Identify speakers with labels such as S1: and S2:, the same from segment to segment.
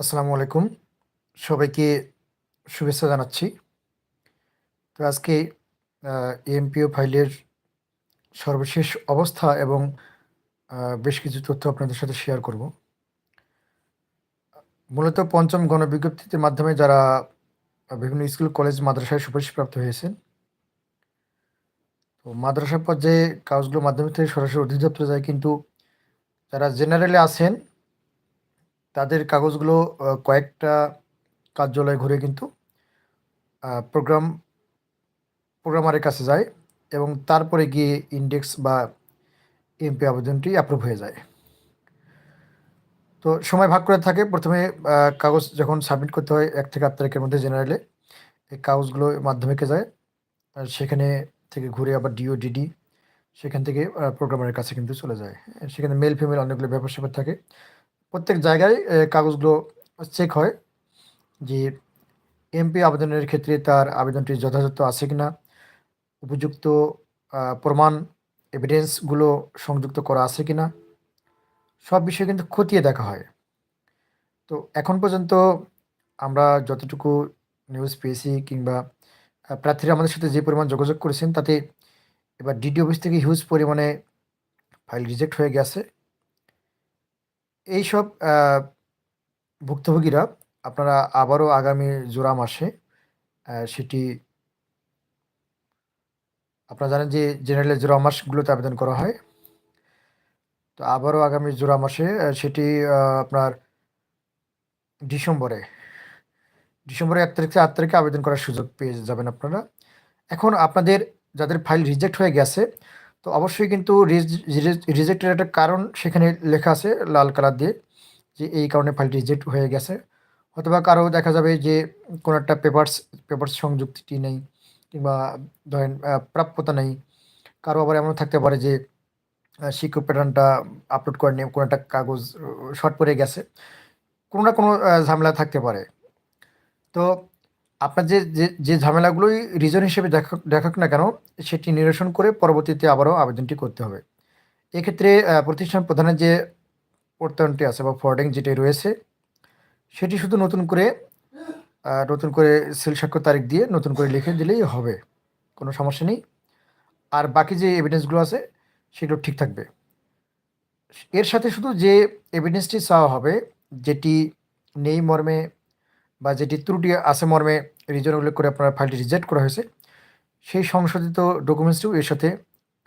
S1: আসসালামু আলাইকুম। সবাইকে শুভেচ্ছা জানাচ্ছি। তো আজকে এমপিও ফাইলের সর্বশেষ অবস্থা এবং বেশ কিছু তথ্য আপনাদের সাথে শেয়ার করব। মূলত পঞ্চম গণবিজ্ঞপ্তির মাধ্যমে যারা বিভিন্ন স্কুল, কলেজ, মাদ্রাসায় সুপারিশপ্রাপ্ত হয়েছেন, তো মাদ্রাসা পর্যায়ে কাগজগুলো মাধ্যমিক থেকে সরাসরি অধিদপ্তরে যায়, কিন্তু যারা জেনারেলে আছেন তাদের কাগজগুলো কয়েকটা কার্যালয় ঘুরে কিন্তু প্রোগ্রাম, প্রোগ্রামারের কাছে যায় এবং তারপরে গিয়ে ইন্ডেক্স বা এমপি আবেদনটি অ্যাপ্রুভ হয়ে যায়। তো সময় ভাগ করে থাকে। প্রথমে কাগজ যখন সাবমিট করতে হয় এক থেকে আট তারিখের মধ্যে জেনারেলে এই কাগজগুলো মাধ্যমিকে যায়। আর সেখানে থেকে ঘুরে আবার ডিও ডিডি সেখান থেকে প্রোগ্রামারের কাছে কিন্তু চলে যায়। সেখানে মেল ফিমেল অনেকগুলো ব্যাপার স্যাপার থাকে। প্রত্যেক জায়গায় কাগজগুলো চেক হয় যে এমপি আবেদনের ক্ষেত্রে তার আবেদনটি যথাযথ আছে কিনা। উপযুক্ত প্রমাণ এভিডেন্সগুলো সংযুক্ত করা আছে কিনা। সব বিষয়ে কিন্তু খতিয়ে দেখা হয়। তো এখন পর্যন্ত আমরা যতটুকু নিউজ পেয়েছি কিংবা প্রার্থীরা আমাদের সাথে যে পরিমাণ যোগাযোগ করেছেন তাতে এবার ডিডি অফিস থেকে হিউজ পরিমাণে ফাইল রিজেক্ট হয়ে গেছে। এইসব ভুক্তভোগীরা আপনারা আবারও আগামী জোড়া মাসে সেটি আপনারা জানেন যে জেনারেলের জোড়া মাসগুলোতে আবেদন করা হয়। তো আবারও আগামী জোড়া মাসে সেটি আপনার ডিসেম্বরে, ডিসেম্বরের এক তারিখ থেকে আট তারিখে আবেদন করার সুযোগ পেয়ে যাবেন আপনারা। এখন আপনাদের যাদের ফাইল রিজেক্ট হয়ে গেছে তো অবশ্যই কিন্তু রিজেক্টের একটা কারণ সেখানে লেখা আছে লাল কালার দিয়ে, যে এই কারণে ফাইল রিজেক্ট হয়ে গেছে। অথবা কারও দেখা যাবে যে কোনো একটা পেপারস পেপারস সংযুক্তিটি নেই কিংবা ধরেন প্রাপ্যতা নেই। কারও আবার এমন থাকতে পারে যে শিক্ষক প্যাটার্নটা আপলোড করেনি কোনো একটা কাগজ শর্ট পড়ে গেছে। কোনো না কোনো ঝামেলা থাকতে পারে। তো আপনার যে যে ঝামেলাগুলোই রিজন হিসেবে দেখা, দেখাক না কেন, সেটি নিরসন করে পরবর্তীতে আবারও আবেদনটি করতে হবে। এক্ষেত্রে প্রতিষ্ঠান প্রধানের যে প্রত্যয়নটি আছে বা ফরওয়ার্ডিং যেটি রয়েছে, সেটি শুধু নতুন করে নতুন করে সিল স্বাক্ষর তারিখ দিয়ে নতুন করে লিখে দিলেই হবে, কোনো সমস্যা নেই। আর বাকি যে এভিডেন্সগুলো আছে, সেগুলো ঠিক থাকবে। এর সাথে শুধু যে এভিডেন্সটি চাওয়া হবে, যেটি নেই মর্মে বা যেটি ত্রুটি আছে মর্মে রিজন উল্লেখ করে আপনার ফাইলটি রিজেক্ট করা হয়েছে, সেই সংশোধিত ডকুমেন্টসটিও এর সাথে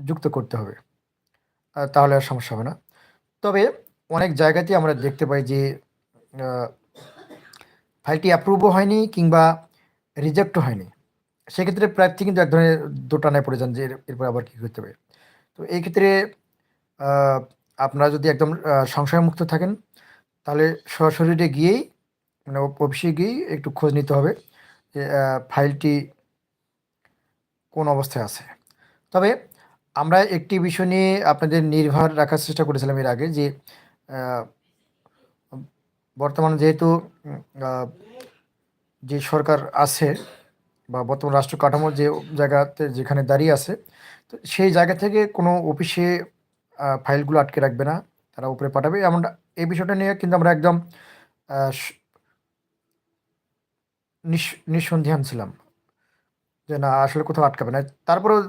S1: যুক্ত করতে হবে। তাহলে আর সমস্যা হবে না। তবে অনেক জায়গাতেই আমরা দেখতে পাই যে ফাইলটি অ্যাপ্রুভও হয়নি কিংবা রিজেক্টও হয়নি। সেক্ষেত্রে প্রার্থী কিন্তু এক ধরনের দোটানায় পড়ে যান যে এর- এরপর আবার কী করতে হবে। তো এই ক্ষেত্রে আপনারা যদি একদম সংশয়মুক্ত থাকেন, তাহলে সরাসরি গিয়েই মানে অফিসে গিয়েই একটু খোঁজ নিতে হবে যে ফাইলটি কোন অবস্থায় আছে। তবে আমরা একটি বিষয় নিয়ে আপনাদের নির্ভর রাখার চেষ্টা করেছিলাম এর আগে যে বর্তমানে যেহেতু যে সরকার আছে বা বর্তমান রাষ্ট্র কাঠামো যে জায়গাতে যেখানে দাঁড়িয়ে আছে, তো সেই জায়গা থেকে কোনো অফিসে ফাইলগুলো আটকে রাখবে না, তারা উপরে পাঠাবে। এমন এই বিষয়টা নিয়ে কিন্তু আমরা একদম আহ, নিঃস- নিঃসন্দিহান ছিলাম যে না আসলে কোথাও আটকাবে না। তারপরেও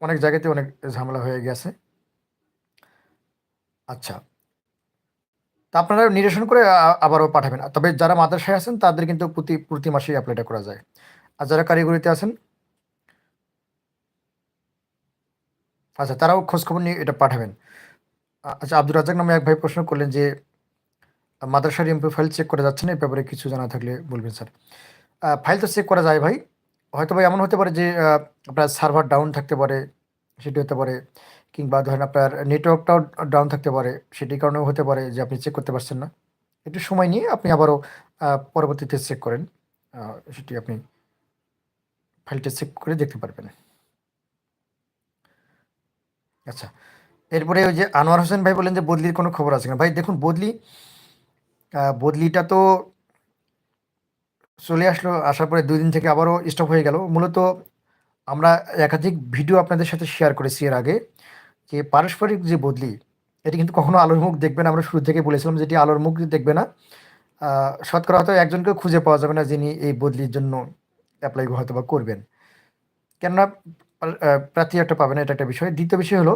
S1: অনেক জায়গাতে অনেক ঝামেলা হয়ে গেছে। আচ্ছা। তা আপনারা নিরসন করে আবারও পাঠাবেন। তবে যারা মাদ্রাসায় আছেন তাদের কিন্তু প্রতি প্রতি মাসেই অ্যাপ্লাইটা করা যায়। আর যারা কারিগরিতে আছেন আচ্ছা তারাও খোঁজখবর নিয়ে এটা পাঠাবেন। আচ্ছা আব্দুর রাজাক নামে এক ভাই প্রশ্ন করলেন যে মাদ্রাসার এমপি ফাইল চেক করা যাচ্ছে না এই ব্যাপারে কিছু জানা থাকলে বলবেন স্যার ফাইল তো চেক করা যায় ভাই। হয়তো ভাই এমন হতে পারে যে আপনার সার্ভার ডাউন থাকতে পারে, সেটি হতে পারে, কিংবা ধরেন আপনার নেটওয়ার্কটাও ডাউন থাকতে পারে সেটির কারণেও হতে পারে যে আপনি চেক করতে পারছেন না। একটু সময় নিয়ে আপনি আবারও পরবর্তীতে চেক করেন সেটি আপনি ফাইলটা চেক করে দেখতে পারবেন। আচ্ছা এরপরে ওই যে আনোয়ার হোসেন ভাই বলেন যে বদলির কোনো খবর আছে না ভাই দেখুন, বদলি বদলিটা তো চলে আসলো, আসার পরে দুই দিন থেকে আবারও স্টপ হয়ে গেল। মূলত আমরা একাধিক ভিডিও আপনাদের সাথে শেয়ার করেছি এর আগে যে পারস্পরিক যে বদলি, এটি কিন্তু কখনো আলোর মুখ দেখবে না। আমরা শুরু থেকে বলেছিলাম যেটি আলোর মুখ দেখবে না। শতকরা হয়তো একজনকে খুঁজে পাওয়া যাবে না যিনি এই বদলির জন্য অ্যাপ্লাই হয়তো বা করবেন। কেননা প্রার্থী একটা পাবেন এটা একটা বিষয়। দ্বিতীয় বিষয় হলো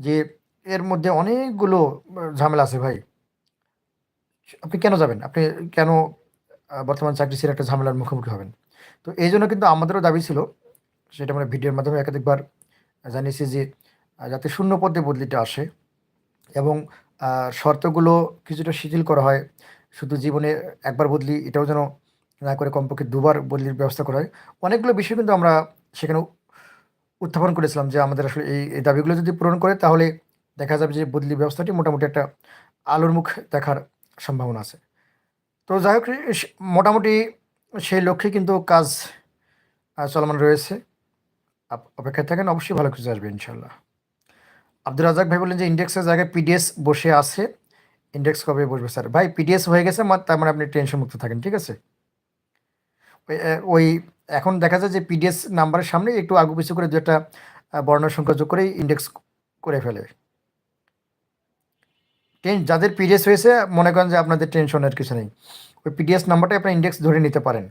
S1: যে এর মধ্যে অনেকগুলো ঝামেলা আছে ভাই। আপনি কেন যাবেন? আপনি কেন বর্তমান চাকরি ছেড়ে একটা ঝামেলার মুখোমুখি হবেন? তো এই জন্য কিন্তু আমাদেরও দাবি ছিল, সেটা আমরা ভিডিওর মাধ্যমে একাধিকবার জানিয়েছি যে যাতে শূন্য পদে বদলিটা আসে এবং শর্তগুলো কিছুটা শিথিল করা হয়, শুধু জীবনে একবার বদলি এটাও যেন না করে কমপক্ষে দুবার বদলির ব্যবস্থা করা হয়। অনেকগুলো বিষয় কিন্তু আমরা সেখানে উত্থাপন করেছিলাম যে, আমাদের আসলে এই দাবিগুলো যদি পূরণ করে, তাহলে দেখা যাবে যে বদলি ব্যবস্থাটি মোটামুটি একটা আলোর মুখ দেখার সম্ভাবনা আছে। তো যাই হোক মোটামুটি সেই লক্ষ্যে কিন্তু কাজ চলমান রয়েছে। অপেক্ষায় থাকেন, অবশ্যই ভালো কিছু আসবে ইনশাল্লাহ আব্দুল রাজাক ভাই বললেন যে, ইন্ডেক্সের জায়গায় পিডিএস বসে আছে। ইন্ডেক্স কবে বসবে, স্যার? ভাই পিডিএস হয়ে গেছে তার মানে আপনি টেনশন মুক্ত থাকেন, ঠিক আছে? ওই এখন দেখা যায় যে পিডিএস নাম্বারের সামনে একটু আগু পিছু করে দু একটা বর্ণ সংখ্যা যোগ করেই ইন্ডেক্স করে ফেলে। যাদের পিডিএস হয়েছে, মনে করেন যে আপনাদের টেনশনের কিছু নেই। ওই পিডিএস নাম্বারটা আপনি ইন্ডেক্স ধরে নিতে পারেন।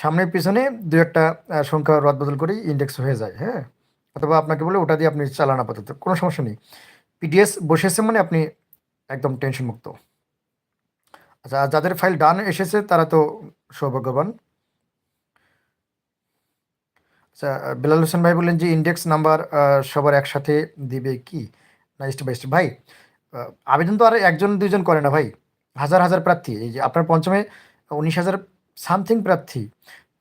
S1: সামনের পিছনে দু একটা সংখ্যা রদবদল করেই ইন্ডেক্স হয়ে যায় হ্যাঁ? অথবা আপনাকে বলে ওটা দিয়ে আপনি চালান আপাতত, কোনো সমস্যা নেই। পিডিএস বসেছে মানে আপনি একদম টেনশন মুক্ত। আচ্ছা যাদের ফাইল ডান এসেছে, তারা তো সৌভাগ্যবান। আচ্ছা বেলাল হোসেন ভাই বললেন যে ইন্ডেক্স নাম্বার সবার একসাথে দিবে কি? না স্টেপ বাই স্টেপ ভাই। আবেদন তো আর একজন দুইজন করে না ভাই। হাজার হাজার প্রার্থী। এই যে আপনার পঞ্চমে উনিশ হাজার সামথিং প্রার্থী।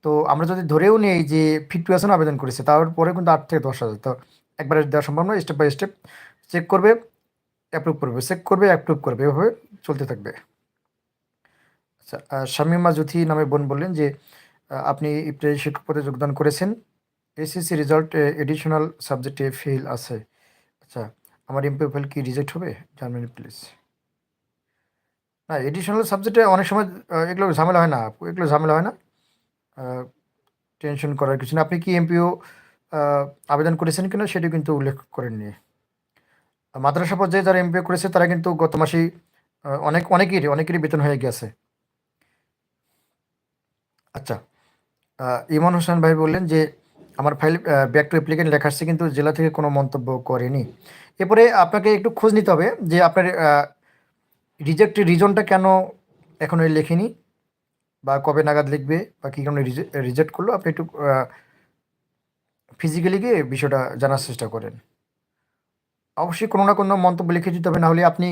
S1: তো আমরা যদি ধরেও নিই যে ফিফটি পার্সেন্ট আবেদন করেছে, তারপরে কিন্তু আট থেকে দশ হাজার। তো একবারে দেওয়া সম্ভব নয় স্টেপ বাই স্টেপ চেক করবে অ্যাপ্রুভ করবে। চেক করবে অ্যাপ্রুভ করবে। এভাবে চলতে থাকবে। আচ্ছা শামীমা জ্যোতি নামে বোন বললেন যে আপনি ইপ্রাই শিক্ষক পদে যোগদান করেছেন। এসএসসি রেজাল্ট এডিশনাল সাবজেক্টে ফেল আছে। আমার এমপি ফেল কি রিজেক্ট হবে? জানবেন প্লিজ না এডিশনাল সাবজেক্টে অনেক সময় এগুলো ঝামেলা হয় না, এগুলো ঝামেলা হয় না। টেনশন করার কিছু না। আপনি কি এমপিও আবেদন করেছেন কিনা সেটা কিন্তু উল্লেখ করেননি। মাদ্রাসা পর্যায়ে যারা এমপিও করেছে, তারা কিন্তু গত মাসেই অনেক, অনেকেরই অনেকেরই বেতন হয়ে গেছে। আচ্ছা ইমন হোসেন ভাই বললেন যে আমার ফাইল ব্যাক টু অ্যাপ্লিকেন্ট লেখা আসছে, কিন্তু জেলা থেকে কোনো মন্তব্য করেনি। এরপরে আপনাকে একটু খোঁজ নিতে হবে যে আপনার রিজেক্ট রিজনটা কেন এখনও লেখেনি, বা কবে নাগাদ লিখবে, বা কী কারণে রিজেক্ট করল, আপনি একটু ফিজিক্যালি গিয়ে বিষয়টা জানার চেষ্টা করেন। অবশ্যই কোনো না কোনো মন্তব্য লিখে দিতে হবে নাহলে আপনি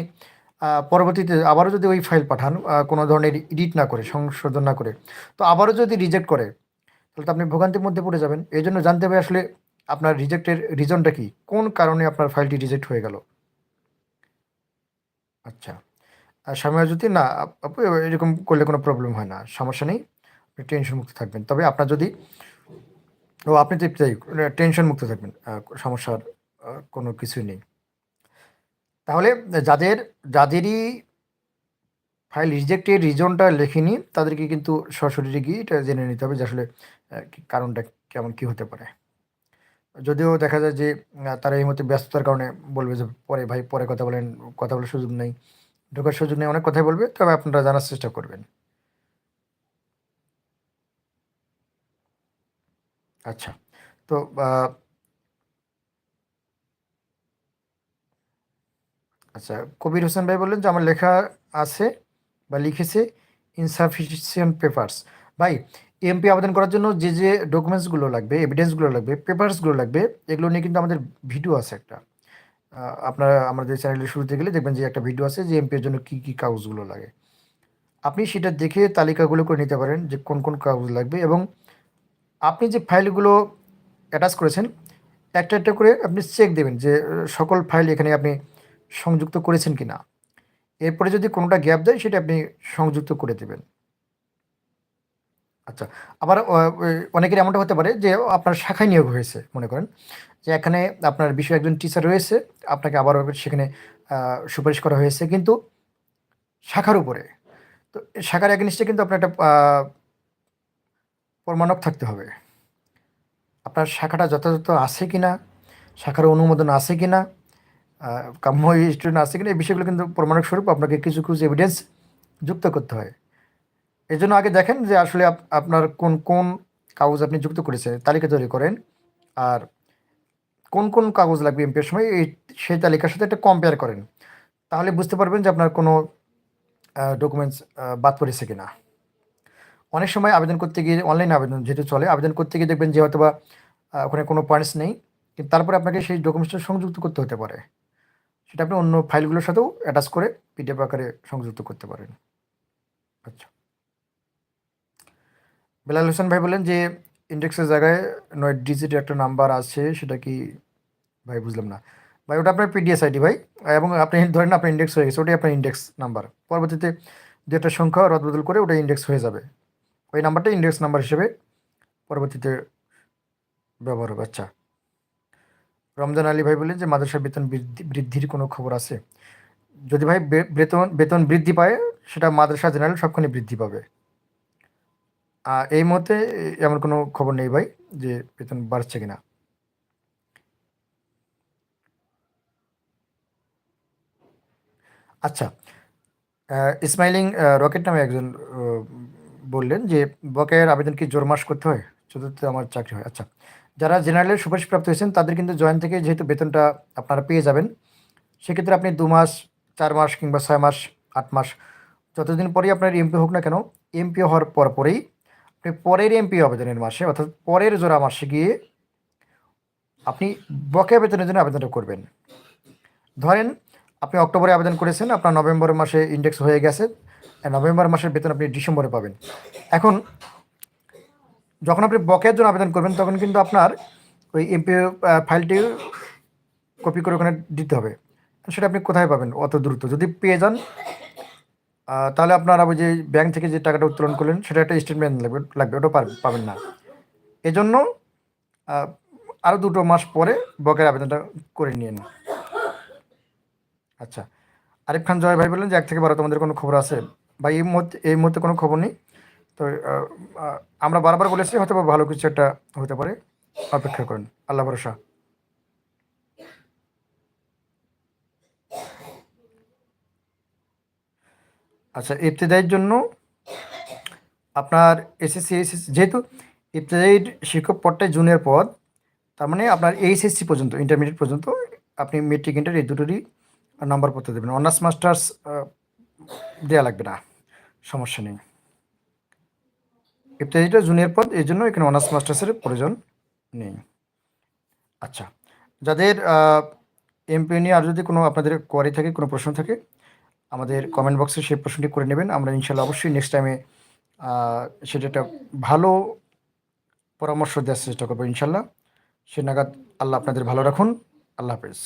S1: পরবর্তীতে আবারও যদি ওই ফাইল পাঠান কোনো ধরনের এডিট না করে, সংশোধন না করে, তো আবারও যদি রিজেক্ট করে তাহলে তো আপনি ভোগান্তির মধ্যে পড়ে যাবেন। এই জন্য জানতে হবে আসলে আপনার রিজেক্টের রিজনটা কি? কোন কারণে আপনার ফাইলটি রিজেক্ট হয়ে গেল? আচ্ছা। আর স্বামী যদি না এরকম করলে কোনো প্রবলেম হয় না। সমস্যা নেই। আপনি টেনশন মুক্ত থাকবেন। তবে আপনার যদি, ও, আপনি তো তাই টেনশন মুক্ত থাকবেন। সমস্যার কোনো কিছুই নেই। তাহলে যাদের, যাদেরই ফাইল রিজেক্টের রিজনটা লেখেনি, তাদেরকে কিন্তু সরাসরি গিয়ে এটা জেনে নিতে হবে যে আসলে কারণটা কেমন কি হতে পারে। যদিও দেখা যায় যে তারা এই মুহূর্তে ব্যস্ততার কারণে বলবে যে, পরে ভাই, পরে কথা বলেন, কথা বলার সুযোগ নেই। ঢোকার সুযোগ নেই, অনেক কথাই বলবে, তবে আপনারা জানার চেষ্টা করবেন। আচ্ছা তো আচ্ছা কবির হোসেন ভাই বললেন যে, আমার লেখা আছে। বা লিখেছে ইনসাফিসিয়েন্ট পেপার্স ভাই এমপি আবেদন করার জন্য যে যে ডকুমেন্টসগুলো লাগবে এভিডেন্সগুলো লাগবে পেপারসগুলো লাগবে, এগুলো নিয়ে কিন্তু আমাদের ভিডিও আছে একটা। আপনারা আমাদের চ্যানেলের শুরুতে গেলে দেখবেন যে একটা ভিডিও আছে যে এমপি এর জন্য কী কী কাগজগুলো লাগে। আপনি সেটা দেখে তালিকাগুলো করে নিতে পারেন যে কোন কোন কাগজ লাগবে এবং আপনি যে ফাইলগুলো অ্যাটাচ করেছেন, একটা একটা করে আপনি চেক দেবেন যে সকল ফাইল এখানে আপনি সংযুক্ত করেছেন কি না এরপরে যদি কোনোটা গ্যাপ দেয় সেটা আপনি সংযুক্ত করে দেবেন। আচ্ছা আবার অনেকের এমনটা হতে পারে যে আপনার শাখায় নিয়োগ হয়েছে মনে করেন। যে এখানে আপনার বিষয়ে একজন টিচার রয়েছে আপনাকে আবার সেখানে সুপারিশ করা হয়েছে কিন্তু শাখার উপরে। তো শাখার এগেনিস্টে কিন্তু আপনার একটা প্রমাণক থাকতে হবে। আপনার শাখাটা যথাযথ আছে কিনা শাখার অনুমোদন আছে কিনা আহ, কাম্য স্টুডেন্ট আছে কিনা, এই বিষয়গুলো কিন্তু প্রমাণক স্বরূপ আপনাকে কিছু কিছু এভিডেন্স যুক্ত করতে হয়। এই জন্য আগে দেখেন যে আসলে আপ- আপনার কোন কোন কাগজ আপনি যুক্ত করেছেন তালিকা তৈরি করেন, আর কোন কোন কাগজ লাগবে এমপির সময়, এই, সেই তালিকার সাথে একটা কম্পেয়ার করেন। তাহলে বুঝতে পারবেন যে আপনার কোনো ডকুমেন্টস বাদ পড়েছে কিনা। অনেক সময় আবেদন করতে গিয়ে অনলাইন আবেদন যেহেতু চলে, আবেদন করতে গিয়ে দেখবেন যে হয়তো বা ওখানে কোনো পয়েন্টস নেই, কিন্তু তারপরে আপনাকে সেই ডকুমেন্টসটা সংযুক্ত করতে হতে পারে। সেটা আপনি অন্য ফাইলগুলোর সাথেও অ্যাটাচ করে পিডিএফ আকারে সংযুক্ত করতে পারেন। আচ্ছা। বেলাল হোসেন ভাই বলেন যে ইন্ডেক্সের জায়গায় নয় ডিজিট একটা নাম্বার আছে, সেটা কি? ভাই বুঝলাম না। ভাই, ওটা আপনার পিডিএস আইডি ভাই। এবং আপনি ধরেন আপনার ইন্ডেক্স হয়ে গেছে, ওটাই আপনার ইন্ডেক্স নাম্বার পরবর্তীতে যে একটা সংখ্যা রদবদল করে ওটা ইন্ডেক্স হয়ে যাবে। ওই নাম্বারটা ইন্ডেক্স নাম্বার হিসেবে পরবর্তীতে ব্যবহার হবে। আচ্ছা। রমজান আলী ভাই বলেন যে, মাদ্রাসার বেতন বৃদ্ধির কোনো খবর আছে? যদি ভাই বেতন বেতন বৃদ্ধি পায়, সেটা মাদ্রাসা জেনারেল সবখানে বৃদ্ধি পাবে। আর এই মুহূর্তে এমন কোনো খবর নেই ভাই যে বেতন বাড়ছে কিনা। আচ্ছা ইসমাইলিং রকেট নামে একজন বললেন যে, বকেয়ার আবেদন কি জোর মাস করতে হয়, চতুর্থ আমার চাকরি হয়। আচ্ছা যারা জেনারেলের সুপারিশপ্রাপ্ত হয়েছেন, তাদের কিন্তু জয়েন থেকে যেহেতু বেতনটা আপনারা পেয়ে যাবেন, সেক্ষেত্রে আপনি দু মাস, চার মাস কিংবা ছয় মাস, আট মাস, যতদিন পরেই আপনার এমপি হোক না কেন, এমপি হওয়ার পর পরেই আপনি পরের এমপি আবেদনের মাসে, অর্থাৎ পরের জোড়া মাসে গিয়ে আপনি বকেয়া বেতনের জন্য আবেদনটা করবেন। ধরেন আপনি অক্টোবরে আবেদন করেছেন, আপনার নভেম্বর মাসে ইন্ডেক্স হয়ে গেছে নভেম্বর মাসের বেতন আপনি ডিসেম্বরে পাবেন। এখন যখন আপনি বকেয়ার জন্য আবেদন করবেন, তখন কিন্তু আপনার ওই এমপি ফাইলটি কপি করে ওখানে দিতে হবে। সেটা আপনি কোথায় পাবেন? অত দ্রুত। যদি পেয়ে যান তাহলে আপনার ওই যে ব্যাংক থেকে যে টাকাটা উত্তোলন করলেন, সেটা একটা স্টেটমেন্ট লাগবে লাগবে। ওটা পাবেন না। এজন্য আরও দুটো মাস পরে বকের আবেদনটা করে নিয়ে নিন। আচ্ছা। আরিফ খান জয় ভাই বললেন যে, এক থেকে বারো তোমাদের কোনো খবর আছে? ভাই, এই মুহূর্তে এই মুহূর্তে কোনো খবর নেই। তো আমরা বারবার বলেছি হয়তো ভালো কিছু একটা হতে পারে। অপেক্ষা করেন। আল্লাহ ভরসা। আচ্ছা ইবতেদাইয়ের জন্য আপনার এসএসসি এসএসসি, যেহেতু ইবতেদায়ীর শিক্ষক পদটাই জুনিয়র পদ, তার মানে আপনার এইচএসসি পর্যন্ত ইন্টারমিডিয়েট পর্যন্ত, আপনি মেট্রিক ইন্টার এই দুটোরই নাম্বার নাম্বারপত্র দেবেন। অনার্স মাস্টার্স দেওয়া লাগবে না। সমস্যা নেই। ইবতেদায়ীটা জুনিয়র পদ এই জন্য এখানে অনার্স মাস্টার্সের প্রয়োজন নেই। আচ্ছা যাদের এমপি নিয়ে আর যদি কোনো আপনাদের কোয়ারি থাকে, কোনো প্রশ্ন থাকে, আমাদের কমেন্ট বক্সে সেই প্রশ্নটি করে নেবেন। আমরা ইনশাল্লাহ অবশ্যই নেক্সট টাইমে সেটা একটা ভালো পরামর্শ দেওয়ার চেষ্টা করব ইনশাল্লাহ সে নাগাদ আল্লাহ আপনাদের ভালো রাখুন। আল্লাহ হাফেজ।